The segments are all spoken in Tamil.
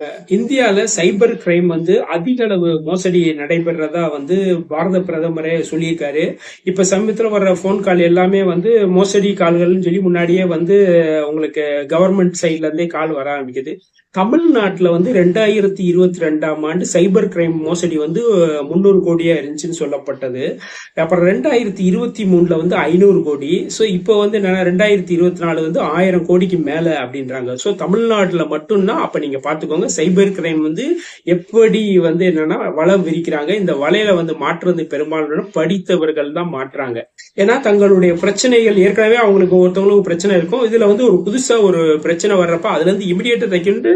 இந்தியால சைபர் கிரைம் வந்து அதிக அளவு மோசடி நடைபெறதா வந்து பாரத பிரதமரே சொல்லியிருக்காரு. இப்ப சமீபத்தில் வர்ற ஃபோன் கால் எல்லாமே வந்து மோசடி கால்கள்னு சொல்லி முன்னாடியே வந்து உங்களுக்கு கவர்மெண்ட் சைட்ல இருந்தே கால் வர ஆரம்பிக்குது. தமிழ்நாட்டில் வந்து ரெண்டாயிரத்தி இருபத்தி ரெண்டாம் ஆண்டு சைபர் கிரைம் மோசடி வந்து முந்நூறு கோடியா இருந்துச்சுன்னு சொல்லப்பட்டது. அப்புறம் ரெண்டாயிரத்தி இருபத்தி மூணுல வந்து ஐநூறு கோடி. ஸோ இப்போ வந்து என்ன ரெண்டாயிரத்தி இருபத்தி நாலு வந்து ஆயிரம் கோடிக்கு மேலே அப்படின்றாங்க. ஸோ தமிழ்நாட்டில் மட்டும்னா அப்போ நீங்கள் பார்த்துக்கோங்க சைபர் கிரைம் வந்து எப்படி வந்து என்னன்னா வளம் விரிக்கிறாங்க இந்த வலையில வந்து மாற்றுறது பெரும்பாலும் படித்தவர்கள் தான் மாற்றுறாங்க. ஏன்னா தங்களுடைய பிரச்சனைகள் ஏற்கனவே அவங்களுக்கு ஒருத்தவங்களுக்கு பிரச்சனை இருக்கும். இதில் வந்து ஒரு புதுசாக ஒரு பிரச்சனை வர்றப்ப அதுலேருந்து இருந்து இமிடியேட்டா தைக்கிட்டு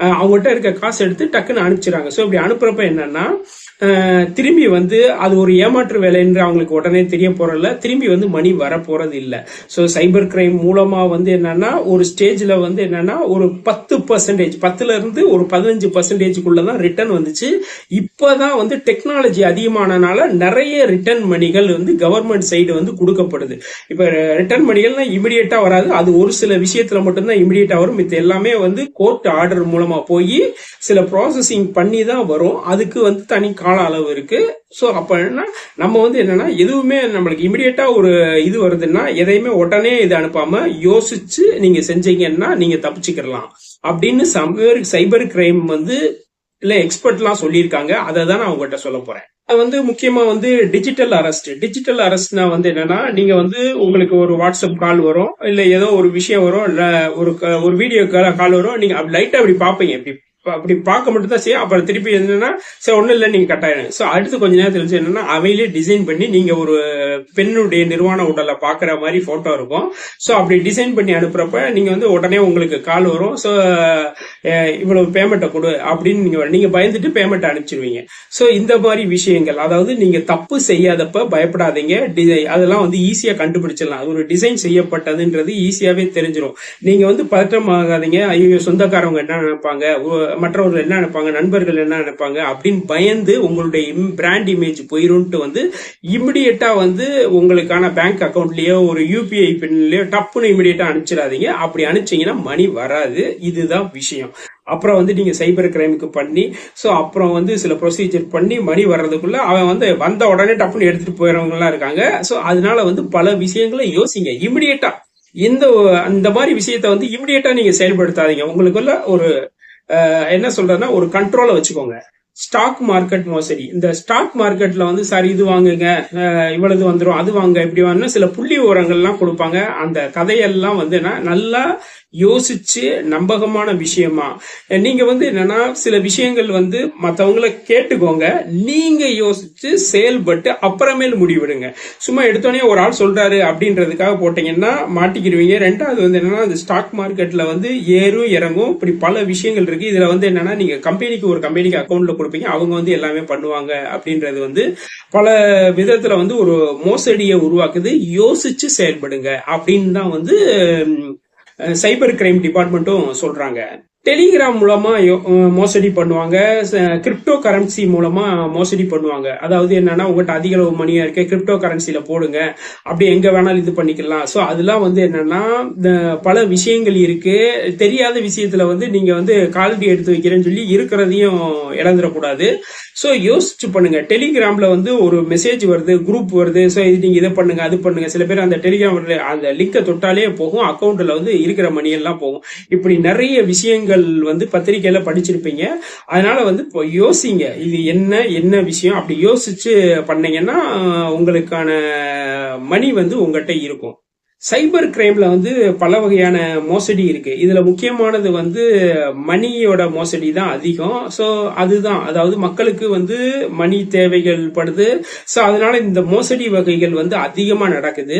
அவங்கள்ட்ட இருக்க காசு எடுத்து டக்குன்னு அனுப்பிச்சிடறாங்க. ஸோ இப்படி அனுப்புறப்ப என்னன்னா திரும்பி வந்து அது ஒரு ஏமாற்று வேலைன்ற அவங்களுக்கு உடனே தெரிய போறதில்ல. திரும்பி வந்து மணி வர போறது இல்லை ஸோ சைபர் கிரைம் மூலமா வந்து என்னன்னா ஒரு ஸ்டேஜ்ல வந்து என்னன்னா ஒரு பத்து பர்சன்டேஜ் பத்துல இருந்து ஒரு பதினஞ்சு பர்சன்டேஜுக்குள்ள தான் ரிட்டர்ன் வந்துச்சு. இப்போதான் வந்து டெக்னாலஜி அதிகமானனால நிறைய ரிட்டர்ன் மணிகள் வந்து கவர்மெண்ட் சைடு வந்து கொடுக்கப்படுது. இப்போ ரிட்டர்ன் மணிகள்னா இமிடியேட்டா வராது. அது ஒரு சில விஷயத்துல மட்டும்தான் இமிடியேட்டா வரும். இது எல்லாமே வந்து கோர்ட் ஆர்டர் மூலம் போய் சில ப்ராசஸிங் பண்ணி தான் வரும். அதுக்கு வந்து தனி கால அளவு இருக்கு. ஸோ அப்போ என்ன நம்ம வந்து என்னென்னா எதுவுமே நம்மளுக்கு இமிடியேட்டாக ஒரு இது வருதுன்னா எதையுமே உடனே இது அனுப்பாமல் யோசிச்சு நீங்கள் செஞ்சீங்கன்னா நீங்கள் தப்பிச்சுக்கிடலாம். அப்படின்னு சைபர் சைபர் கிரைம் வந்து இல்லை எக்ஸ்பர்ட்லாம் சொல்லியிருக்காங்க. அதை தான் நான் உங்கள்கிட்ட சொல்ல போகிறேன் வந்து முக்கியமா வந்து டிஜிட்டல் அரெஸ்ட் டிஜிட்டல் அரெஸ்ட்னா வந்து என்னன்னா நீங்க வந்து உங்களுக்கு ஒரு வாட்ஸ்அப் கால் வரும் இல்ல ஏதோ ஒரு விஷயம் வரும் இல்ல ஒரு க- ஒரு வீடியோ கால் வரும் நீங்க லைட்டா அப்படி பாப்பீங்க இப்படி அப்படி பார்க்க மட்டும் தான் செய்யும். அப்புறம் திருப்பி என்னன்னா சரி ஒன்றும் இல்லை நீங்கள் கட்டாயம் ஸோ அடுத்து கொஞ்ச நேரம் தெரிஞ்சு என்னன்னா அவையிலே டிசைன் பண்ணி நீங்கள் ஒரு பெண்ணுடைய நிர்வாண உடலை பார்க்குற மாதிரி ஃபோட்டோ இருக்கும். ஸோ அப்படி டிசைன் பண்ணி அனுப்புறப்ப நீங்கள் வந்து உடனே உங்களுக்கு கால் வரும். ஸோ இவ்வளவு பேமெண்ட்டை கொடு அப்படின்னு நீங்கள் நீங்கள் பயந்துட்டு பேமெண்ட் அனுப்பிச்சிருவீங்க. ஸோ இந்த மாதிரி விஷயங்கள் அதாவது நீங்கள் தப்பு செய்யாதப்ப பயப்படாதீங்க. டிசை அதெல்லாம் வந்து ஈஸியாக கண்டுபிடிச்சிடலாம். அது ஒரு டிசைன் செய்யப்பட்டதுன்றது ஈஸியாகவே தெரிஞ்சிடும் நீங்கள் வந்து பதற்றமாகாதீங்க ஐயோ சொந்தக்காரவங்க என்ன நினைப்பாங்க? மற்றவர்கள் என்ன நினைப்பாங்க? நண்பர்கள் என்ன நினைப்பாங்க? அப்படின்னு பயந்து உங்களுடைய பிராண்ட் இமேஜ் போயிரும்ட்டு வந்து இமிடியட்டாக வந்து உங்களுக்கான பேங்க் அக்கௌண்ட்லேயோ ஒரு யூபிஐ பின்லேயோ டப்புன்னு இமிடியட்டாக அனுப்பிச்சிடாதீங்க. அப்படி அனுப்பிச்சிங்கன்னா மணி வராது. இதுதான் விஷயம். அப்புறம் வந்து நீங்கள் சைபர் கிரைமுக்கு பண்ணி ஸோ அப்புறம் வந்து சில ப்ரொசீஜர் பண்ணி மணி வர்றதுக்குள்ள அவன் வந்து வந்த உடனே டப்புன்னு எடுத்துட்டு போயிடறவங்க இருக்காங்க. ஸோ அதனால வந்து பல விஷயங்களை யோசிங்க. இமிடியட்டாக இந்த அந்த மாதிரி விஷயத்த வந்து இமிடியேட்டா நீங்க செயல்படுத்தாதீங்க. உங்களுக்குள்ள ஒரு என்ன சொல்றதுன்னா ஒரு கண்ட்ரோலை வச்சுக்கோங்க. ஸ்டாக் மார்க்கெட் மோசடி. இந்த ஸ்டாக் மார்க்கெட்ல வந்து சார் இது வாங்குங்க. இவ்வளவு வந்துடும் அது வாங்க. இப்படி வாங்க சில புள்ளி விவரங்கள்லாம் கொடுப்பாங்க. அந்த கதையெல்லாம் வந்து என்ன நல்லா யோசிச்சு நம்பகமான விஷயமா. நீங்க வந்து என்னன்னா சில விஷயங்கள் வந்து மற்றவங்கள கேட்டுக்கோங்க. நீங்க யோசிச்சு செயல்பட்டு அப்புறமேல் முடிவிடுங்க. சும்மா எடுத்தோடனே ஒரு ஆள் சொல்றாரு அப்படின்றதுக்காக போட்டீங்கன்னா மாட்டிக்கிடுவீங்க. ரெண்டாவது வந்து என்னன்னா அந்த ஸ்டாக் மார்க்கெட்ல வந்து ஏறும் இறங்கும். இப்படி பல விஷயங்கள் இருக்கு. இதுல வந்து என்னன்னா நீங்க கம்பெனிக்கு ஒரு கம்பெனிக்கு அக்கௌண்ட்ல கொடுப்பீங்க. அவங்க வந்து எல்லாமே பண்ணுவாங்க அப்படின்றது வந்து பல விதத்துல வந்து ஒரு மோசடியை உருவாக்குது. யோசிச்சு செயல்படுங்க அப்படின்னு தான் வந்து சைபர் கிரைம் டிபார்ட்மெண்ட்டும் சொல்றாங்க. டெலிகிராம் மூலமா யோ- மோசடி பண்ணுவாங்க. கிரிப்டோ கரன்சி மூலமா மோசடி பண்ணுவாங்க. அதாவது என்னன்னா உங்கள்கிட்ட அதிக அளவு மணியா இருக்க கிரிப்டோ கரன்சியில் போடுங்க. அப்படி எங்க வேணாலும் இது பண்ணிக்கலாம். ஸோ அதெல்லாம் வந்து என்னன்னா இந்த பல விஷயங்கள் இருக்கு. தெரியாத விஷயத்துல வந்து நீங்க வந்து காலடி எடுத்து வைக்கிறேன்னு சொல்லி இருக்கிறதையும் இழந்துடக்கூடாது. ஸோ யோசிச்சு பண்ணுங்க. டெலிகிராமில் வந்து ஒரு மெசேஜ் வருது குரூப் வருது. ஸோ இது நீங்கள் இதை பண்ணுங்க அது பண்ணுங்க. சில பேர் அந்த டெலிகிராம் அந்த லிங்கை தொட்டாலே போகும். அக்கௌண்ட்டில் வந்து இருக்கிற மணியெல்லாம் போகும். இப்படி நிறைய விஷயங்கள் வந்து பத்திரிகையில் படிச்சிருப்பீங்க. அதனால வந்து இப்போ யோசிங்க. இது என்ன என்ன விஷயம்? அப்படி யோசிச்சு பண்ணீங்கன்னா உங்களுக்கான மணி வந்து உங்கள்கிட்ட இருக்கும். சைபர் கிரைம்ல வந்து பல வகையான மோசடி இருக்கு. இதுல முக்கியமானது வந்து மணியோட மோசடி தான் அதிகம். ஸோ அதுதான். அதாவது மக்களுக்கு வந்து மணி தேவைகள் படுது ஸோ அதனால இந்த மோசடி வகைகள் வந்து அதிகமா நடக்குது.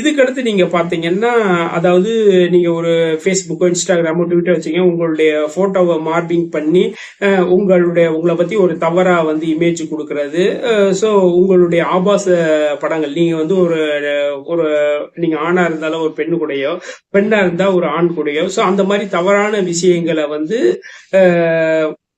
இதுக்கடுத்து நீங்க பாத்தீங்கன்னா அதாவது நீங்க ஒரு ஃபேஸ்புக்கோ இன்ஸ்டாகிராமோ ட்விட்டர் வச்சீங்க உங்களுடைய போட்டோவை மார்பிங் பண்ணி உங்களுடைய உங்களை பத்தி ஒரு தவறா வந்து இமேஜ் கொடுக்கறது. ஸோ உங்களுடைய ஆபாச படங்கள். நீங்க வந்து ஒரு ஒரு நீங்க ஆணா இருந்தாலும் ஒரு பெண்ணு கூடயோ பெண்ணா இருந்தா ஒரு ஆண் கூடயோ ஸோ அந்த மாதிரி தவறான விஷயங்களை வந்து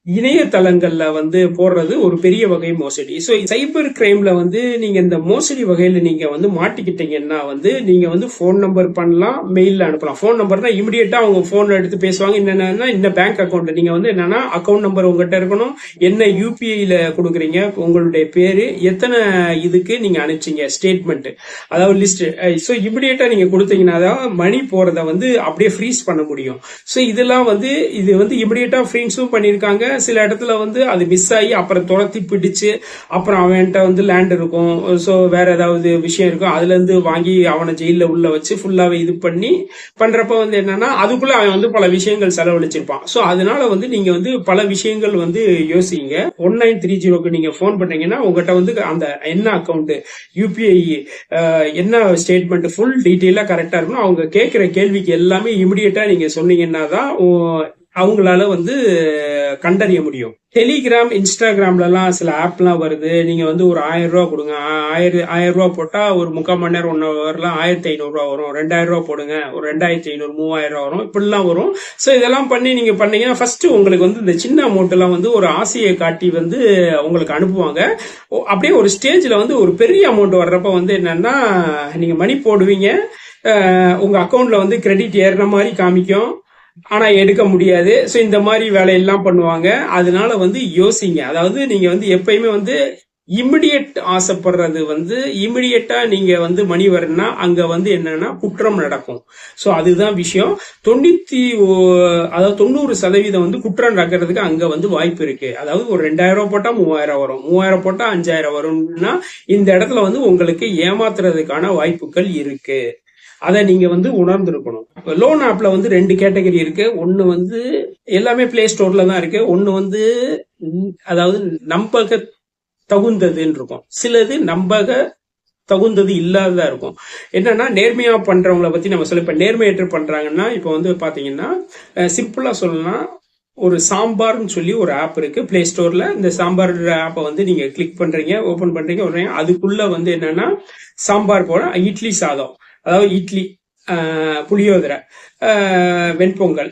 இணையதளங்கள்ல வந்து போடுறது ஒரு பெரிய வகை மோசடி. ஸோ சைபர் கிரைம்ல வந்து நீங்க இந்த மோசடி வகையில நீங்க வந்து மாட்டிக்கிட்டீங்கன்னா வந்து நீங்க வந்து ஃபோன் நம்பர் பண்ணலாம் மெயில்ல அனுப்பலாம். ஃபோன் தான் இமிடியேட்டா அவங்க போன்ல எடுத்து பேசுவாங்க. என்னன்னா இந்த பேங்க் அக்கௌண்ட் நீங்க வந்து என்னன்னா அக்கௌண்ட் நம்பர் உங்ககிட்ட இருக்கணும். என்ன யூபிஐல கொடுக்குறீங்க உங்களுடைய பேரு எத்தனை இதுக்கு நீங்க அனுப்பிச்சீங்க ஸ்டேட்மெண்ட் அதாவது லிஸ்ட் ஸோ இமிடியட்டா நீங்க கொடுத்தீங்கன்னா தான் மணி போறத வந்து அப்படியே ஃப்ரீஸ் பண்ண முடியும். ஸோ இதெல்லாம் வந்து இது வந்து இமிடியட்டா ஃப்ரீஸும் பண்ணியிருக்காங்க. சில இடத்துல வந்து அது மிஸ் ஆகி அப்புறம் துரத்தி பிடிச்சு அப்புறம் அவன்கிட்ட வந்து லேண்ட் இருக்கும். ஸோ வேற ஏதாவது விஷயம் இருக்கும் அதுலேருந்து வாங்கி அவனை ஜெயிலில் உள்ள வச்சு ஃபுல்லாகவே இது பண்ணி பண்ணுறப்ப வந்து என்னன்னா அதுக்குள்ள அவன் வந்து பல விஷயங்கள் செலவழிச்சிருப்பான். ஸோ அதனால வந்து நீங்க வந்து பல விஷயங்கள் வந்து யோசிங்க. ஒன் நைன் த்ரீ ஜீரோக்கு நீங்க ஃபோன் பண்ணீங்கன்னா உங்ககிட்ட வந்து அந்த என்ன அக்கௌண்ட் யூபிஐ என்ன ஸ்டேட்மெண்ட் ஃபுல் டீட்டெயிலாக கரெக்டாக இருக்கணும் அவங்க கேட்குற கேள்விக்கு எல்லாமே இமிடியட்டாக நீங்கள் சொன்னீங்கன்னா தான் அவங்களால வந்து கண்டறிய முடியும். டெலிகிராம் இன்ஸ்டாகிராம்லலாம் சில ஆப்லாம் வருது. நீங்கள் வந்து ஒரு ஆயிரம் ரூபா கொடுங்க. ஆயிரம் ஆயிரம் ரூபா போட்டால் ஒரு முக்கால் மணி நேரம் ஒன்று வரலாம் ஆயிரத்தி ஐநூறுரூவா வரும். ரெண்டாயிரம் ரூபா போடுங்க. ஒரு ரெண்டாயிரத்தி ஐநூறு மூவாயிரம் ரூபா வரும். இப்படிலாம் வரும். ஸோ இதெல்லாம் பண்ணி நீங்கள் பண்ணீங்கன்னா ஃபர்ஸ்ட் உங்களுக்கு வந்து இந்த சின்ன அமௌண்ட்டெல்லாம் வந்து ஒரு ஆசையை காட்டி வந்து உங்களுக்கு அனுப்புவாங்க. அப்படியே ஒரு ஸ்டேஜில் வந்து ஒரு பெரிய அமௌண்ட் வர்றப்ப வந்து என்னன்னா நீங்கள் மணி போடுவீங்க. உங்கள் அக்கௌண்ட்டில் வந்து கிரெடிட் ஏறுற மாதிரி காமிக்கும். ஆனா எடுக்க முடியாது. ஸோ இந்த மாதிரி வேலையெல்லாம் பண்ணுவாங்க. அதனால வந்து யோசிங்க. அதாவது நீங்க வந்து எப்பயுமே வந்து இமிடியட் ஆசைப்படுறது வந்து இமிடியட்டா நீங்க வந்து மணி வரணும்னா அங்க வந்து என்னன்னா குற்றம் நடக்கும். ஸோ அதுதான் விஷயம். தொண்ணூத்தி ஓ- அதாவது தொண்ணூறு சதவீதம் வந்து குற்றம் நடக்கிறதுக்கு அங்க வந்து வாய்ப்பு இருக்கு. அதாவது ஒரு ரெண்டாயிரம் ரூபாய் போட்டா மூவாயிரம் வரும். மூவாயிரம் போட்டா அஞ்சாயிரம் வரும்னா இந்த இடத்துல வந்து உங்களுக்கு ஏமாத்துறதுக்கான வாய்ப்புகள் இருக்கு. அதை நீங்க வந்து உணர்ந்திருக்கணும். லோன் ஆப்ல வந்து ரெண்டு கேட்டகரி இருக்கு. ஒன்னு வந்து எல்லாமே பிளே ஸ்டோர்ல தான் இருக்கு. ஒன்னு வந்து அதாவது நம்பக தகுந்ததுன்னு இருக்கும். சிலது நம்பக தகுந்தது இல்லாததா இருக்கும். என்னன்னா நேர்மையா பண்றவங்கள பத்தி நம்ம சொல்ல இப்ப நேர்மையற்று பண்றாங்கன்னா இப்ப வந்து பாத்தீங்கன்னா சிம்பிளா சொல்லலாம் ஒரு சாம்பார்னு சொல்லி ஒரு ஆப் இருக்கு. பிளே ஸ்டோர்ல இந்த சாம்பார் ஆப்பை வந்து நீங்க கிளிக் பண்றீங்க ஓபன் பண்றீங்க உடனே அதுக்குள்ள வந்து என்னன்னா சாம்பார் போட இட்லி சாதம். அதாவது இட்லி புளியோதரை வெண்பொங்கல்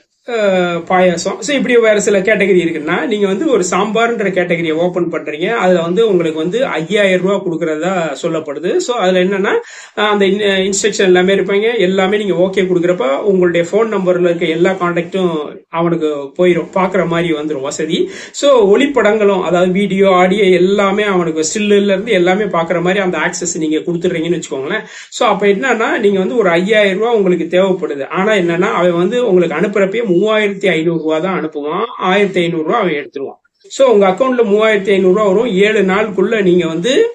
பாயாசம். ஸோ இப்படி வேறு சில கேட்டகரி இருக்குன்னா நீங்கள் வந்து ஒரு சாம்பார்ன்ற கேட்டகரியை ஓப்பன் பண்ணுறீங்க அதில் வந்து உங்களுக்கு வந்து ஐயாயிரம் ரூபா கொடுக்குறதா சொல்லப்படுது. ஸோ அதில் என்னென்னா அந்த இன்ஸ்ட்ரக்ஷன் எல்லாமே இருப்பாங்க. எல்லாமே நீங்கள் ஓகே கொடுக்குறப்ப உங்களுடைய ஃபோன் நம்பரில் இருக்க எல்லா காண்டாக்டும் அவனுக்கு போயிடும் பார்க்குற மாதிரி வந்துடும் வசதி. ஸோ ஒளிப்படங்களும் அதாவது வீடியோ ஆடியோ எல்லாமே அவனுக்கு ஸ்டில்ல எல்லாமே பார்க்குற மாதிரி அந்த ஆக்சஸ் நீங்கள் கொடுத்துட்றீங்கன்னு வச்சுக்கோங்களேன். ஸோ அப்போ என்னன்னா நீங்கள் வந்து ஒரு ஐயாயிரம் ரூபாய் உங்களுக்கு தேவைப்படுது. ஆனால் என்னென்னா அவன் வந்து உங்களுக்கு அனுப்புறப்பயே மூவாயிரத்தி ஐநூறு ரூபா தான் அனுப்புவான். ஆயிரத்தி ஐநூறு ரூபா அவன் எடுத்துருவான். ஸோ உங்க அக்கௌண்ட்ல மூவாயிரத்தி ஐநூறு ரூபா வரும். ஏழு நாளுக்குள்ள நீங்க வந்து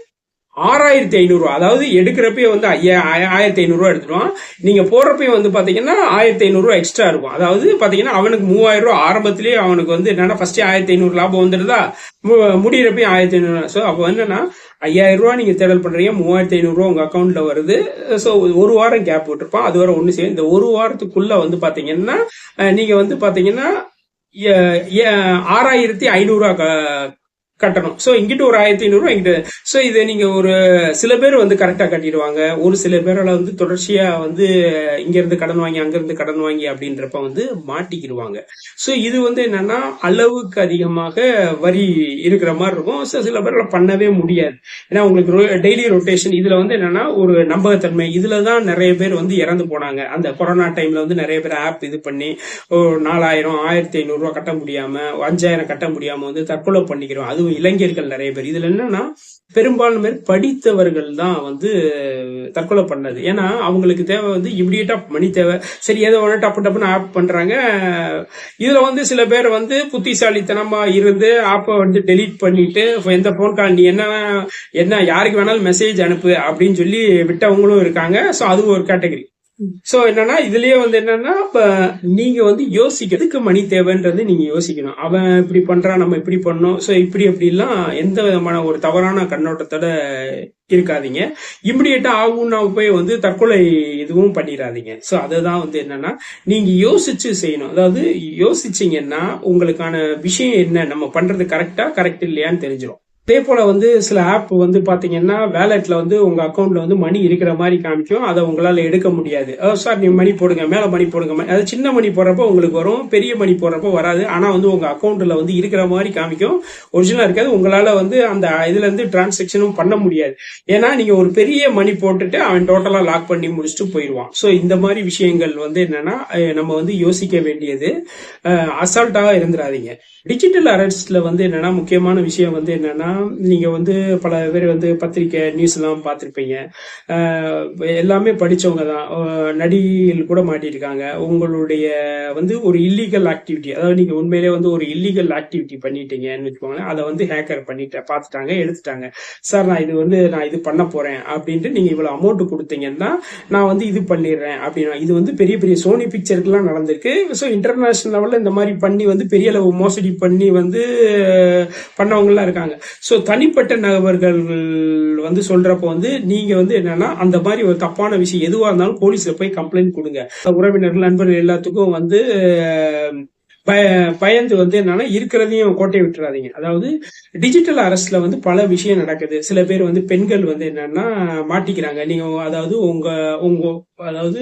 ஆறாயிரத்தி ஐநூறுரூவா அதாவது எடுக்கிறப்பே வந்து ஐயா ஆயிரத்தி ஐநூறுரூவா எடுத்துடுவான் எடுத்துருவான். நீங்க வந்து பாத்தீங்கன்னா ஆயிரத்தி ஐநூறுரூவா எக்ஸ்ட்ரா இருக்கும். அதாவது பாத்தீங்கன்னா அவனுக்கு மூவாயிரம் ரூபா ஆரம்பத்திலேயே அவனுக்கு வந்து என்னன்னா ஃபர்ஸ்ட் ஆயிரத்தி ஐநூறு லாபம் வந்துடுதா? மு- முடியிறப்பயும் ஆயிரத்தி ஐநூறு ஸோ அப்போ என்னன்னா ஐயாயிரம் ரூபா நீங்கள் தேடல் பண்ணுறீங்க மூவாயிரத்தி ஐநூறுரூவா உங்கள் அக்கௌண்ட்டில் வருது. ஸோ ஒரு வாரம் கேப் விட்டுருப்பான் அது வரை ஒன்று செய்யும் இந்த ஒரு வாரத்துக்குள்ளே வந்து பார்த்தீங்கன்னா நீங்கள் வந்து பார்த்தீங்கன்னா ஆறாயிரத்தி ஐநூறுரூவா க- கட்டணும். ஸோ இங்கிட்ட ஒரு ஆயிரத்தி ஐநூறுரூவா இங்கிட்ட. ஸோ இதை நீங்கள் ஒரு சில பேர் வந்து கரெக்டாக கட்டிடுவாங்க. ஒரு சில பேரால் வந்து தொடர்ச்சியாக வந்து இங்கேருந்து கடன் வாங்கி அங்கேருந்து கடன் வாங்கி அப்படின்றப்ப வந்து மாட்டிக்கிடுவாங்க. ஸோ இது வந்து என்னன்னா அளவுக்கு அதிகமாக வரி இருக்கிற மாதிரி இருக்கும். ஸோ சில பேரால் பண்ணவே முடியாது. ஏன்னா உங்களுக்கு டெய்லி ரொட்டேஷன் இதில் வந்து என்னன்னா ஒரு நம்பகத்தன்மை. இதில் தான் நிறைய பேர் வந்து இறந்து போனாங்க. அந்த கொரோனா டைமில் வந்து நிறைய பேர் ஆப் இது பண்ணி ஒரு நாலாயிரம் ஆயிரத்தி ஐநூறுரூவா கட்ட முடியாமல் அஞ்சாயிரம் கட்ட முடியாமல் வந்து தற்கொலை பண்ணிக்கிறோம். அதுவும் இளைஞர்கள் நிறைய பேர். இதுல என்னன்னா பெரும்பாலும் பேர் படித்தவர்கள் தான் வந்து தற்கொலை பண்ணது. ஏன்னா அவங்களுக்கு தேவை வந்து இமிடியேட்டா மணி தேவை. சரி ஏதோ ஒன்று டப்பு டப்புன்னு ஆப் பண்றாங்க. இதுல வந்து சில பேர் வந்து புத்திசாலித்தனமா இருந்து ஆப்பை வந்து டெலீட் பண்ணிட்டு எந்த போன் கால் நீ என்ன என்ன யாருக்கு வேணாலும் மெசேஜ் அனுப்பு அப்படின்னு சொல்லி விட்டவங்களும் இருக்காங்க. ஸோ அது ஒரு கேட்டகரி சோ என்னன்னா இதுலயே வந்து என்னன்னா இப்ப நீங்க வந்து யோசிக்கிறதுக்கு மணி தேவைன்றது நீங்க யோசிக்கணும். அவன் இப்படி பண்றான் நம்ம இப்படி பண்ணோம். சோ இப்படி அப்படிலாம் எந்த விதமான ஒரு தவறான கண்ணோட்டத்தோட இருக்காதீங்க. இமிடியேட்டா ஆகும்னா போய் வந்து தற்கொலை இதுவும் பண்ணிடாதீங்க. சோ அதுதான் வந்து என்னன்னா நீங்க யோசிச்சு செய்யணும். அதாவது யோசிச்சீங்கன்னா உங்களுக்கான விஷயம் என்ன? நம்ம பண்றது கரெக்டா கரெக்ட் இல்லையான்னு தெரிஞ்சிடும் அதே போல் வந்து சில ஆப் வந்து பார்த்தீங்கன்னா வேலெட்டில் வந்து உங்கள் அக்கௌண்ட்டில் வந்து மணி இருக்கிற மாதிரி காமிக்கும். அதை உங்களால் எடுக்க முடியாது. சார் நீங்கள் மணி போடுங்க மேலே மணி போடுங்க. ம- அது சின்ன மணி போடுறப்போ உங்களுக்கு வரும் பெரிய மணி போடுறப்போ வராது. ஆனால் வந்து உங்கள் அக்கௌண்ட்டில் வந்து இருக்கிற மாதிரி காமிக்கும். ஒரிஜினலாக இருக்காது. உங்களால் வந்து அந்த இதுலேருந்து டிரான்சாக்ஷனும் பண்ண முடியாது. ஏன்னா நீங்கள் ஒரு பெரிய மணி போட்டுட்டு அவன் டோட்டலாக லாக் பண்ணி முடிச்சுட்டு போயிடுவான். ஸோ இந்த மாதிரி விஷயங்கள் வந்து என்னென்னா நம்ம வந்து யோசிக்க வேண்டியது. அசால்ட்டாக இருந்துடாதீங்க டிஜிட்டல் அரட்ஸில் வந்து என்னென்னா முக்கியமான விஷயம் வந்து என்னென்னா நீங்கள் வந்து பல பேர் வந்து பத்திரிக்கை நியூஸ்லாம் பார்த்துருப்பீங்க. எல்லாமே படித்தவங்க தான். நடிகள் கூட மாட்டியிருக்காங்க. உங்களுடைய வந்து ஒரு இல்லீகல் ஆக்டிவிட்டி அதாவது நீங்கள் உண்மையிலே வந்து ஒரு இல்லீகல் ஆக்டிவிட்டி பண்ணிட்டீங்கன்னு வச்சுக்கோங்களேன். அதை வந்து ஹேக்கர் பண்ணிட்டு பார்த்துட்டாங்க எடுத்துட்டாங்க. சார் நான் இது வந்து நான் இது பண்ண போகிறேன் அப்படின்ட்டு நீங்கள் இவ்வளோ அமௌண்ட் கொடுத்தீங்கன்னா நான் வந்து இது பண்ணிடுறேன் அப்படின்னா இது வந்து பெரிய பெரிய சோனி பிக்சருக்குலாம் நடந்திருக்கு. ஸோ இன்டர்நேஷனல் லெவலில் இந்த மாதிரி பண்ணி வந்து பெரிய அளவு மோசடி பண்ணி வந்து பண்ணவங்கலாம் இருக்காங்க. ஸோ தனிப்பட்ட நபர்கள் வந்து சொல்றப்போ வந்து நீங்க வந்து என்னன்னா அந்த மாதிரி ஒரு தப்பான விஷயம் எதுவா இருந்தாலும் போலீஸ்ல போய் கம்ப்ளைண்ட் கொடுங்க. உறவினர்கள் நண்பர்கள் எல்லாத்துக்கும் வந்து பய- பயந்து வந்து என்னன்னா இருக்கிறதையும் கோட்டையை விட்டுறாதீங்க. அதாவது டிஜிட்டல் அரஸ்ட்ல வந்து பல விஷயம் நடக்குது. சில பேர் வந்து பெண்கள் வந்து என்னன்னா மாட்டிக்கிறாங்க. நீங்க அதாவது உங்க உங்க அதாவது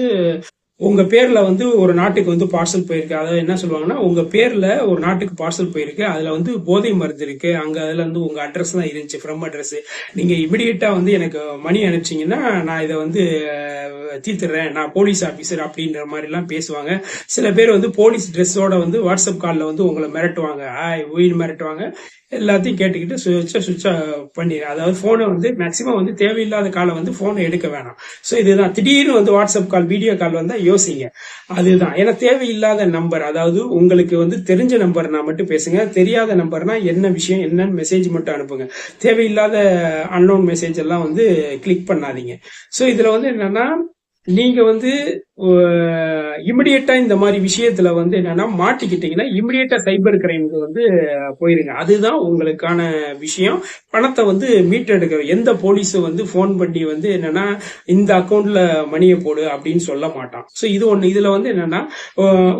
உங்க பேர்ல வந்து ஒரு நாட்டுக்கு வந்து பார்சல் போயிருக்கு. அதாவது என்ன சொல்லுவாங்கன்னா உங்க பேர்ல ஒரு நாட்டுக்கு பார்சல் போயிருக்கு. அதுல வந்து போதை மருந்து இருக்கு. அங்க அதுல வந்து உங்க அட்ரஸ் தான் இருந்துச்சு ஃப்ரம் அட்ரஸ் நீங்க இமிடியேட்டா வந்து எனக்கு மணி அனுப்பிச்சிங்கன்னா நான் இதை வந்து தீர்த்துறேன். நான் போலீஸ் ஆபீசர் அப்படின்ற மாதிரி எல்லாம் பேசுவாங்க. சில பேர் வந்து போலீஸ் ட்ரெஸ்ஸோட வந்து வாட்ஸ்அப் காலில் வந்து உங்களை மிரட்டுவாங்க. ஆய் உயிர் மிரட்டுவாங்க. எல்லாத்தையும் கேட்டுக்கிட்டு சுவிட்சை சுவிட்ச பண்ணிடு அதாவது ஃபோனை வந்து மேக்ஸிமம் வந்து தேவையில்லாத காலை வந்து ஃபோனை எடுக்க வேணாம். ஸோ இதுதான். திடீர்னு வந்து வாட்ஸ்அப் கால் வீடியோ கால் வந்தால் யோசிங்க. அதுதான். ஏன்னா தேவையில்லாத நம்பர் அதாவது உங்களுக்கு வந்து தெரிஞ்ச நம்பர்னா மட்டும் பேசுங்க. தெரியாத நம்பர்னா என்ன விஷயம் என்னன்னு மெசேஜ் மட்டும் அனுப்புங்க. தேவையில்லாத அன்னோன் மெசேஜ் எல்லாம் வந்து கிளிக் பண்ணாதீங்க. ஸோ இதில் வந்து என்னன்னா நீங்கள் வந்து இமிடியேட்டா இந்த மாதிரி விஷயத்துல வந்து என்னன்னா மாட்டிக்கிட்டீங்கன்னா இமிடியேட்டா சைபர் கிரைம்க்கு வந்து போயிருங்க. அதுதான் உங்களுக்கான விஷயம். பணத்தை வந்து மீட்டெடுக்க எந்த போலீஸும் வந்து ஃபோன் பண்ணி வந்து என்னன்னா இந்த அக்கௌண்ட்ல மணியை போடு அப்படின்னு சொல்ல மாட்டான். ஸோ இது ஒன்று இதுல வந்து என்னன்னா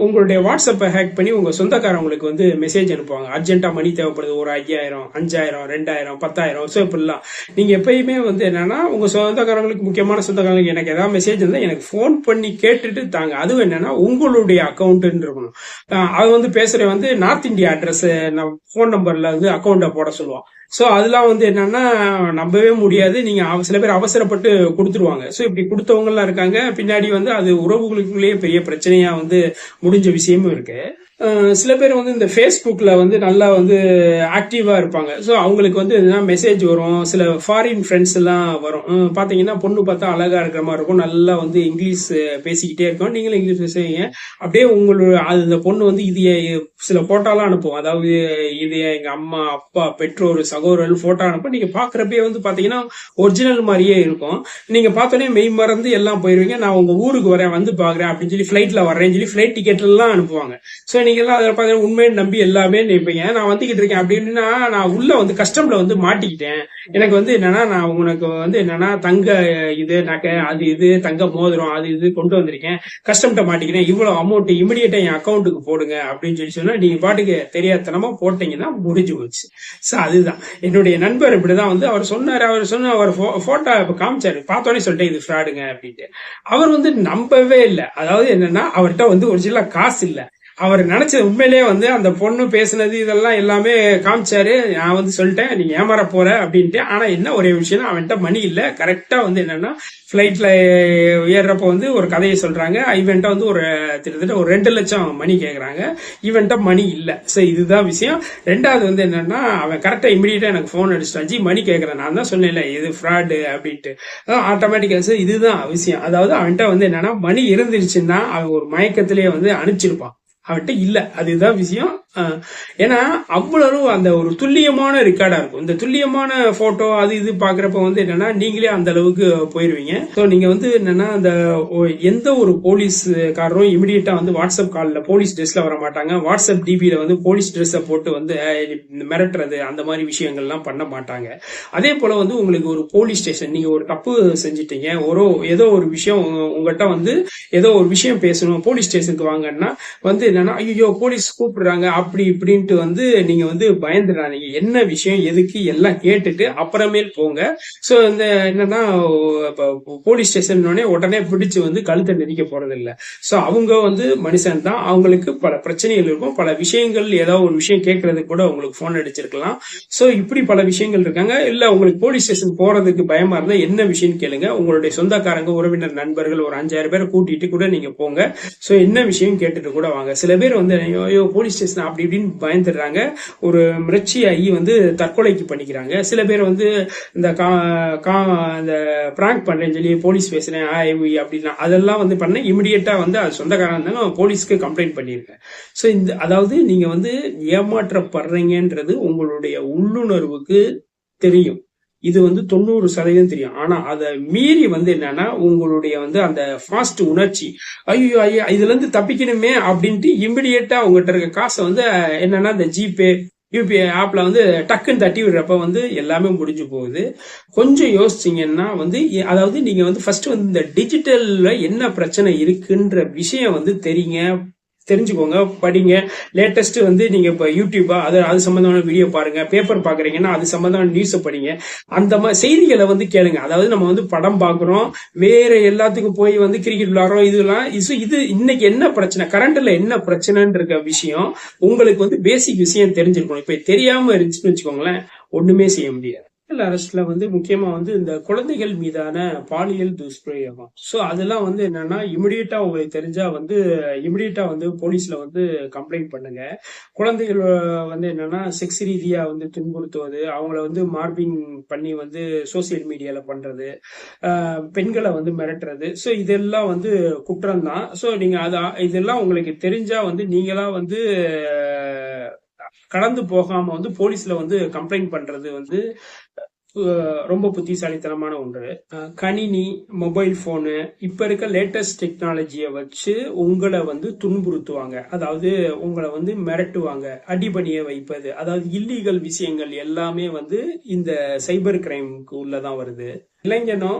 உங்களுடைய வாட்ஸ்அப்பை ஹேக் பண்ணி உங்க சொந்தக்காரவங்களுக்கு வந்து மெசேஜ் அனுப்புவாங்க. அர்ஜென்ட்டா மணி தேவைப்படுது. ஒரு ஐயாயிரம் அஞ்சாயிரம் ரெண்டாயிரம் பத்தாயிரம். ஸோ இப்படிலாம். நீங்க எப்பயுமே வந்து என்னன்னா உங்க சொந்தக்காரங்களுக்கு முக்கியமான சொந்தக்காரங்களுக்கு எனக்கு ஏதாவது மெசேஜ் இருந்தால் எனக்கு ஃபோன் பண்ணி கேட்டுட்டு தாங்க. அதுவும் என்னன்னா உங்களுடைய அக்கௌண்ட்னு இருக்கணும். அது வந்து பேசுற வந்து நார்த் இந்தியா அட்ரஸ் ஃபோன் நம்பர்ல வந்து அக்கௌண்ட்டை போட சொல்லுவான் ஸோ அதெல்லாம் வந்து என்னன்னா நம்பவே முடியாது. நீங்க சில பேர் அவசரப்பட்டு கொடுத்துருவாங்க. ஸோ இப்படி கொடுத்தவங்கலாம் இருக்காங்க. பின்னாடி வந்து அது உறவுகளுக்குள்ளேயே பெரிய பிரச்சனையா வந்து முடிஞ்ச விஷயமும் இருக்கு. சில பேர் வந்து இந்த ஃபேஸ்புக்கில் வந்து நல்லா வந்து ஆக்டிவாக இருப்பாங்க. ஸோ அவங்களுக்கு வந்து எதுனா மெசேஜ் வரும். சில ஃபாரின் ஃப்ரெண்ட்ஸ் எல்லாம் வரும். பார்த்தீங்கன்னா பொண்ணு பார்த்தா அழகாக இருக்கிற மாதிரி இருக்கும். நல்லா வந்து இங்கிலீஷ் பேசிக்கிட்டே இருக்கும். நீங்களும் இங்கிலீஷ் பேசுவீங்க. அப்படியே உங்களோட அது இந்த பொண்ணு வந்து இது சில போட்டோலாம் அனுப்புவோம் அதாவது இது எங்கள் அம்மா அப்பா பெற்றோர் சகோதரர்கள் ஃபோட்டோ அனுப்ப நீங்கள் பார்க்குறப்பே வந்து பார்த்தீங்கன்னா ஒரிஜினல் மாதிரியே இருக்கும். நீங்கள் பார்த்தோன்னே மெய் மறந்து எல்லாம் போயிருவீங்க. நான் உங்கள் ஊருக்கு வரேன் வந்து பார்க்குறேன் அப்படின்னு சொல்லி ஃப்ளைட்டில் வரேன்னு சொல்லி ஃப்ளைட் டிக்கெட் எல்லாம் அனுப்புவாங்க. ஸோ நீங்க எல்லாம் அதில் பார்த்தீங்கன்னா உண்மையை நம்பி எல்லாமே நினைப்பீங்க நான் வந்துகிட்டு இருக்கேன் அப்படின்னா நான் உள்ள வந்து கஸ்டம்ல வந்து மாட்டிக்கிட்டேன். எனக்கு வந்து என்னன்னா நான் உனக்கு வந்து என்னன்னா தங்க இது நகை அது இது தங்க மோதிரம் அது இது கொண்டு வந்திருக்கேன். கஸ்டம்கிட்ட மாட்டிக்கிறேன் இவ்வளவு அமௌண்ட் இமிடியேட்டா என் அக்கௌண்ட்டுக்கு போடுங்க அப்படின்னு சொல்லி சொன்னா நீங்க பாட்டுக்கு தெரியாதனமா போட்டீங்கன்னா முடிஞ்சு போச்சு. ஸோ அதுதான். என்னுடைய நண்பர் இப்படிதான் வந்து அவர் சொன்னார் அவர் சொன்ன அவர் போட்டோ இப்ப காமிச்சாரு. பார்த்தோன்னே சொல்லிட்டேன் இது ஃப்ராடுங்க அப்படின்ட்டு. அவர் வந்து நம்பவே இல்லை. அதாவது என்னன்னா அவர்கிட்ட வந்து ஒரிஜினலா காசு இல்லை. அவர் நினைச்சது உண்மையிலேயே வந்து அந்த பொண்ணு பேசுனது இதெல்லாம் எல்லாமே காமிச்சாரு. நான் வந்து சொல்லிட்டேன் நீ ஏமாற போற அப்படின்ட்டு. ஆனா என்ன ஒரே விஷயம் அவன்கிட்ட மணி இல்ல. கரெக்டா வந்து என்னன்னா ஃபிளைட்ல ஏறுறப்ப வந்து ஒரு கதையை சொல்றாங்க. இவன்ட்ட வந்து ஒரு கிட்டத்தட்ட ஒரு ரெண்டு லட்சம் மணி கேக்குறாங்க. இவன்ட்ட மணி இல்ல. சோ இதுதான் விஷயம். ரெண்டாவது வந்து என்னன்னா அவன் கரெக்டா இமீடியட்டா எனக்கு போன் அடிச்சிட்டான் ஜி மணி கேக்குறேன். நான் தான் சொன்னேன்ல இது ஃப்ராடு அப்படின்ட்டு. ஆட்டோமேட்டிக்கா இதுதான் விஷயம். அதாவது அவன்கிட்ட வந்து என்னன்னா மணி இருந்துருச்சுன்னா அவன் ஒரு மயக்கத்திலேயே வந்து அனுப்பிச்சிருப்பான். அவன்கிட்ட இல்லை. அதுதான் விஷயம். ஏன்னா அவ்வளவு அந்த ஒரு துல்லியமான ரெக்கார்டா இருக்கும். இந்த துல்லியமான போட்டோ அது இது பாக்குறப்ப வந்து என்னன்னா நீங்களே அந்த அளவுக்கு போயிருவீங்க. ஸோ நீங்க வந்து என்னன்னா அந்த எந்த ஒரு போலீஸ்காரரும் இமிடியேட்டா வந்து வாட்ஸ்அப் காலில் போலீஸ் ட்ரெஸ்ல வர மாட்டாங்க வாட்ஸ்அப் டிபியில வந்து போலீஸ் ட்ரெஸ்ஸை போட்டு வந்து மிரட்டுறது அந்த மாதிரி விஷயங்கள்லாம் பண்ண மாட்டாங்க. அதே போல வந்து உங்களுக்கு ஒரு போலீஸ் ஸ்டேஷன் நீங்க ஒரு தப்பு செஞ்சிட்டீங்க. ஒரு ஏதோ ஒரு விஷயம் உங்கள்கிட்ட வந்து ஏதோ ஒரு விஷயம் பேசணும் போலீஸ் ஸ்டேஷனுக்கு வாங்கன்னா வந்து என்னன்னா ஐயோ போலீஸ் கூப்பிடுறாங்க. அப்படி இப்படின்ட்டு வந்து நீங்க வந்து பயந்துடாதீங்க. என்ன விஷயம் எதுக்கு எல்லாம் கேட்டுட்டு அப்புறமேல் போங்க. சோ இந்த என்னன்னா போலீஸ் ஸ்டேஷன் உடனே பிடிச்சு வந்து கழுத்தை நெரிக்க போறது இல்ல சோ அவங்க வந்து மனுஷன் தான். அவங்களுக்கு பல பிரச்சனைகள் இருக்கும். பல விஷயங்கள் ஏதாவது ஒரு விஷயம் கேட்கறதுக்கு கூட உங்களுக்கு போன் அடிச்சிருக்கலாம். சோ இப்படி பல விஷயங்கள் இருக்காங்க. இல்ல உங்களுக்கு போலீஸ் ஸ்டேஷன் போறதுக்கு பயமா இருந்தா என்ன விஷயம் கேளுங்க. உங்களுடைய சொந்தக்காரங்க உறவினர் நண்பர்கள் ஒரு அஞ்சாயிரம் பேரை கூட்டிட்டு கூட நீங்க போங்க. சோ என்ன விஷயம் கேட்டுட்டு கூட வாங்க. சில பேர் வந்து ஐயோ, போலீஸ் ஸ்டேஷன் அப்படி இப்படின்னு பயந்துடுறாங்க. ஒரு மிரட்சியாகி வந்து தற்கொலைக்கு பண்ணிக்கிறாங்க. சில பேர் வந்து இந்த கா கா இந்த பிராங்க் பண்ணுறேன்னு சொல்லி போலீஸ் பேசுறேன் ஆய்வு உய் அதெல்லாம் வந்து பண்ண இமிடியேட்டாக வந்து அது சொந்தக்காரன் இருந்தாலும் போலீஸ்க்கு கம்ப்ளைண்ட் பண்ணியிருக்கேன் ஸோ இந்த அதாவது நீங்கள் வந்து ஏமாற்றப்படுறீங்கன்றது உங்களுடைய உள்ளுணர்வுக்கு தெரியும். இது வந்து தொண்ணூறு சதவீதம் தெரியும். ஆனா அதை மீறி வந்து என்னன்னா உங்களுடைய வந்து அந்த ஃபாஸ்ட் உணர்ச்சி ஐயோ ஐயோ இதுல இருந்து தப்பிக்கணுமே அப்படின்ட்டு இமிடியேட்டா உங்ககிட்ட இருக்க காசை வந்து என்னன்னா இந்த ஜிபே யூபிஐ ஆப்ல வந்து டக்குன்னு தட்டி விடுறப்ப வந்து எல்லாமே முடிஞ்சு போகுது. கொஞ்சம் யோசிச்சீங்கன்னா வந்து அதாவது நீங்க வந்து ஃபர்ஸ்ட் வந்து இந்த டிஜிட்டல்ல என்ன பிரச்சனை இருக்குன்ற விஷயம் வந்து தெரியுங்க. தெரிஞ்சுக்கோங்க படிங்க. லேட்டஸ்ட் வந்து நீங்க இப்ப யூடியூபா அது அது சம்பந்தமான வீடியோ பாருங்க பேப்பர் பாக்குறீங்கன்னா அது சம்பந்தமான நியூஸை படிங்க. அந்த மாதிரி செய்திகளை வந்து கேளுங்க. அதாவது நம்ம வந்து படம் பாக்குறோம் வேற எல்லாத்துக்கும் போய் வந்து கிரிக்கெட் விளாட்றோம் இதெல்லாம் இது இது இன்னைக்கு என்ன பிரச்சனை? கரண்ட்ல என்ன பிரச்சனைன்ற இருக்க விஷயம் உங்களுக்கு வந்து பேசிக் விஷயம் தெரிஞ்சிருக்கணும். இப்ப தெரியாம இருந்துச்சுன்னு வச்சுக்கோங்களேன் ஒண்ணுமே செய்ய முடியாது. அரசுல வந்து முக்கியமா வந்து இந்த குழந்தைகள் மீதான பாலியல் துஷ்பிரயோகம். சோ அதெல்லாம் வந்து என்னன்னா இமிடியட்டா உங்களுக்கு தெரிஞ்சா வந்து இமிடியட்டா வந்து போலீஸ்ல வந்து கம்ப்ளைண்ட் பண்ணுங்க. குழந்தைகள் வந்து என்னன்னா செக்ஸ் ரீதியா வந்து துன்புறுத்துவது அவங்கள வந்து மார்பிங் பண்ணி வந்து சோசியல் மீடியால பண்றது பெண்களை வந்து மிரட்டுறது. ஸோ இதெல்லாம் வந்து குற்றம் தான் ஸோ நீங்க அது இதெல்லாம் உங்களுக்கு தெரிஞ்சா வந்து நீங்களா வந்து கடந்து போகாம வந்து போலீஸ்ல வந்து கம்ப்ளைண்ட் பண்றது வந்து ரொம்ப புத்திசாலித்தனமான ஒன்று. கணினி மொபைல் ஃபோனு இப்போ இருக்க லேட்டஸ்ட் டெக்னாலஜியை வச்சு உங்களை வந்து துன்புறுத்துவாங்க. அதாவது உங்களை வந்து மிரட்டுவாங்க. அடிபணிய வைப்பது. அதாவது இல்லீகல் விஷயங்கள் எல்லாமே வந்து இந்த சைபர் கிரைமுக்கு உள்ளதான் வருது. இளைஞனோ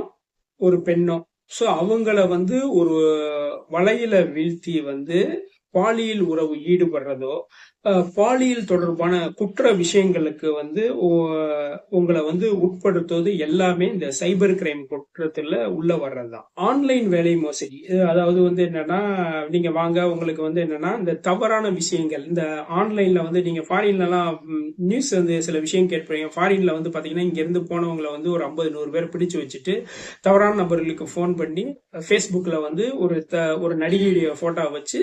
ஒரு பெண்ணோ ஸோ அவங்கள வந்து ஒரு வலையில வீழ்த்தி வந்து பாலியல் உறவு ஈடுபடுறதோ பாலியல் தொடர்பான குற்ற விஷயங்களுக்கு வந்து உங்களை வந்து உட்படுத்துவது எல்லாமே இந்த சைபர் கிரைம் குற்றத்துல உள்ள வர்றதுதான். ஆன்லைன் வேலை மோசடி. அதாவது வந்து என்னன்னா நீங்க வாங்க உங்களுக்கு வந்து என்னன்னா இந்த தவறான விஷயங்கள் இந்த ஆன்லைன்ல வந்து நீங்க ஃபாரின்லலாம் நியூஸ் வந்து சில விஷயம் கேட்பீங்க. ஃபாரின்ல வந்து பாத்தீங்கன்னா இங்க இருந்து போனவங்களை வந்து ஒரு ஐம்பது நூறு பேர் பிடிச்சு வச்சுட்டு தவறான நபர்களுக்கு ஃபோன் பண்ணி ஃபேஸ்புக்கில் வந்து ஒரு த ஒரு நடிகையுடைய ஃபோட்டோ வச்சு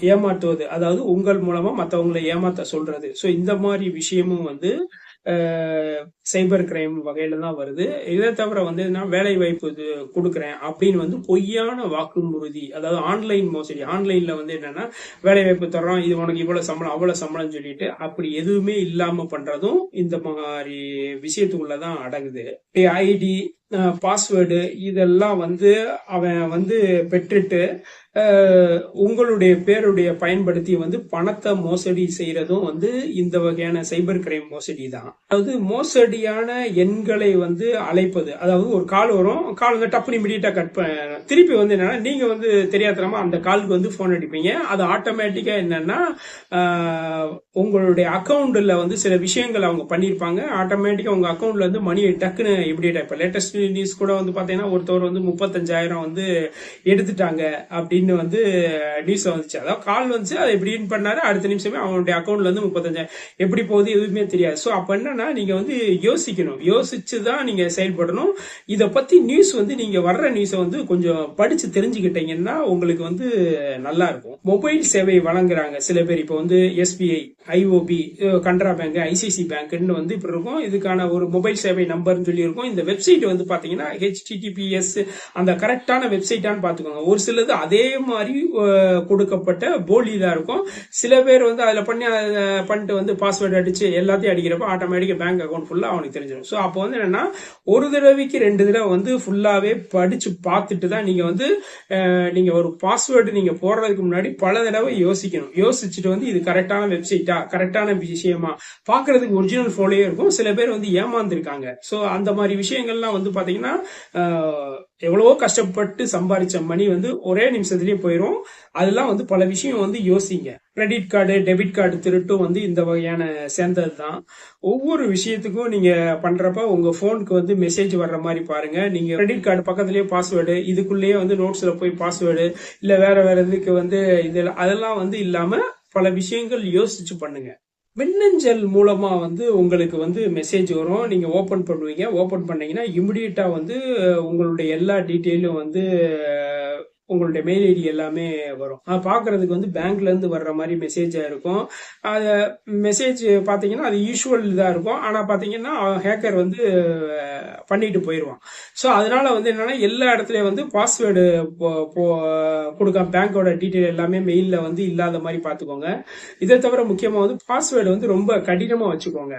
ஏமாற்றுவது அதாவது உங்கள் மூலமா மற்றவங்களை ஏமாத்த சொல்றது. ஸோ இந்த மாதிரி விஷயமும் வந்து சைபர் கிரைம் வகையில தான் வருது. இதை தவிர வந்து நான் வேலை வாய்ப்பு இது கொடுக்குறேன் அப்படின்னு வந்து பொய்யான வாக்குறுதி அதாவது ஆன்லைன் மோசடி ஆன்லைன்ல வந்து என்னன்னா வேலை வாய்ப்பு தர்றோம் இது உனக்கு இவ்வளவு சம்பளம் அவ்வளவு சம்பளம் சொல்லிட்டு அப்படி எதுவுமே இல்லாம பண்றதும் இந்த மாதிரி விஷயத்துக்குள்ளதான் அடங்குது. ஐடி பாஸ்வேர்டு இதெல்லாம் வந்து அவன் வந்து பெற்றுட்டு உங்களுடைய பேருடைய பயன்படுத்தி வந்து பணத்தை மோசடி செய்யறதும் வந்து இந்த வகையான சைபர் கிரைம் மோசடி தான். அதாவது மோசடி மோசடியான எண்களை வந்து அழைப்பது. அதாவது ஒரு கால் வரும் கால் வந்து டப்புனு இமீடியட்டா கட் பண்ண திருப்பி வந்து என்னன்னா நீங்க வந்து தெரியாதனமா அந்த காலுக்கு வந்து போன் அடிப்பீங்க. அது ஆட்டோமேட்டிக்கா என்னன்னா உங்களுடைய அக்கௌண்ட்டில் வந்து சில விஷயங்கள் அவங்க பண்ணியிருப்பாங்க. ஆட்டோமேட்டிக்காக உங்கள் அக்கௌண்ட்டில் இருந்து மணி டக்குன்னு எப்படி இப்போ லேட்டஸ்ட் நியூஸ் கூட வந்து பார்த்தீங்கன்னா ஒருத்தவர் வந்து முப்பத்தஞ்சாயிரம் வந்து எடுத்துட்டாங்க அப்படின்னு வந்து நியூஸ் வந்துச்சு. அதாவது கால் வந்துச்சு அதை எப்படின்னு பண்ணாரு? அடுத்த நிமிஷமே அவனுடைய அக்கௌண்ட்டில் வந்து முப்பத்தஞ்சாயிரம். எப்படி போகுது எதுவுமே தெரியாது. ஸோ அப்போ என்னன்னா நீங்கள் வந்து யோசிக்கணும். யோசிச்சு தான் நீங்கள் செயல்படணும். இதை பற்றி நியூஸ் வந்து நீங்கள் வர்ற நியூஸை வந்து கொஞ்சம் படித்து தெரிஞ்சுக்கிட்டீங்கன்னா உங்களுக்கு வந்து நல்லா இருக்கும். மொபைல் சேவை வழங்குறாங்க சில பேர். இப்போ வந்து SBI IOB Canara bank ICC பேங்க்னு வந்து இப்படி இருக்கும். இதுக்கான ஒரு மொபைல் சேவை நம்பர்னு சொல்லி இருக்கும் இந்த வெப்சைட் வந்து பாத்தீங்கன்னா ஹெச்டிடிபிஎஸ் அந்த கரெக்டான வெப்சைட்டான்னு பாத்துக்கோங்க. ஒரு சிலது அதே மாதிரி கொடுக்கப்பட்ட போலி தான் இருக்கும். சில பேர் வந்து அதுல பண்ணி அதை பண்ணிட்டு வந்து பாஸ்வேர்டு அடிச்சு எல்லாத்தையும் அடிக்கிறப்ப ஆட்டோமேட்டிக்கா பேங்க் அக்கௌண்ட் ஃபுல்லா அவனுக்கு தெரிஞ்சிடும் ஸோ அப்போ வந்து என்னன்னா ஒரு தடவைக்கு ரெண்டு தடவை வந்து ஃபுல்லாவே படிச்சு பார்த்துட்டு தான் நீங்க வந்து நீங்கள் நீங்க ஒரு பாஸ்வேர்டு நீங்க போடுறதுக்கு முன்னாடி பல தடவை யோசிக்கணும். யோசிச்சுட்டு வந்து இது கரெக்டான வெப்சைட் வெப்சைட்டா கரெக்டான விஷயமா. பாக்குறதுக்கு ஒரிஜினல் போலயே இருக்கும். சில பேர் வந்து ஏமாந்துருக்காங்க. ஸோ அந்த மாதிரி விஷயங்கள்லாம் வந்து பாத்தீங்கன்னா எவ்வளவோ கஷ்டப்பட்டு சம்பாதிச்ச மணி வந்து ஒரே நிமிஷத்துலயே போயிடும் அதெல்லாம் வந்து பல விஷயம் வந்து யோசிங்க. கிரெடிட் கார்டு டெபிட் கார்டு திருட்டும் வந்து இந்த வகையான சேர்ந்தது தான். ஒவ்வொரு விஷயத்துக்கும் நீங்க பண்றப்ப உங்க போனுக்கு வந்து மெசேஜ் வர்ற மாதிரி பாருங்க. நீங்க கிரெடிட் கார்டு பக்கத்துலயே பாஸ்வேர்டு இதுக்குள்ளேயே வந்து நோட்ஸ்ல போய் பாஸ்வேர்டு இல்ல வேற வேற இதுக்கு வந்து இது அதெல்லாம் வந்து இல்லாம பல விஷயங்கள் யோசிச்சு பண்ணுங்க. மின்னஞ்சல் மூலமா வந்து உங்களுக்கு வந்து மெசேஜ் வரும். நீங்க ஓபன் பண்ணுவீங்க. ஓபன் பண்ணீங்கன்னா இமிடியட்டா வந்து உங்களுடைய எல்லா டீட்டெயிலும் வந்து உங்களுடைய மெயில் ஐடி எல்லாமே வரும். அது பார்க்குறதுக்கு வந்து பேங்க்ல இருந்து வர்ற மாதிரி மெசேஜா இருக்கும். அது மெசேஜ் பாத்தீங்கன்னா அது யூஷுவல் இதா இருக்கும். ஆனா பாத்தீங்கன்னா ஹேக்கர் வந்து பண்ணிட்டு போயிடுவான் ஸோ அதனால வந்து என்னன்னா எல்லா இடத்துலயும் வந்து பாஸ்வேர்டு கொடுக்க பேங்கோட டீட்டெயில் எல்லாமே மெயில்ல வந்து இல்லாத மாதிரி பாத்துக்கோங்க இதை தவிர முக்கியமா வந்து பாஸ்வேர்டு வந்து ரொம்ப கடினமா வச்சுக்கோங்க.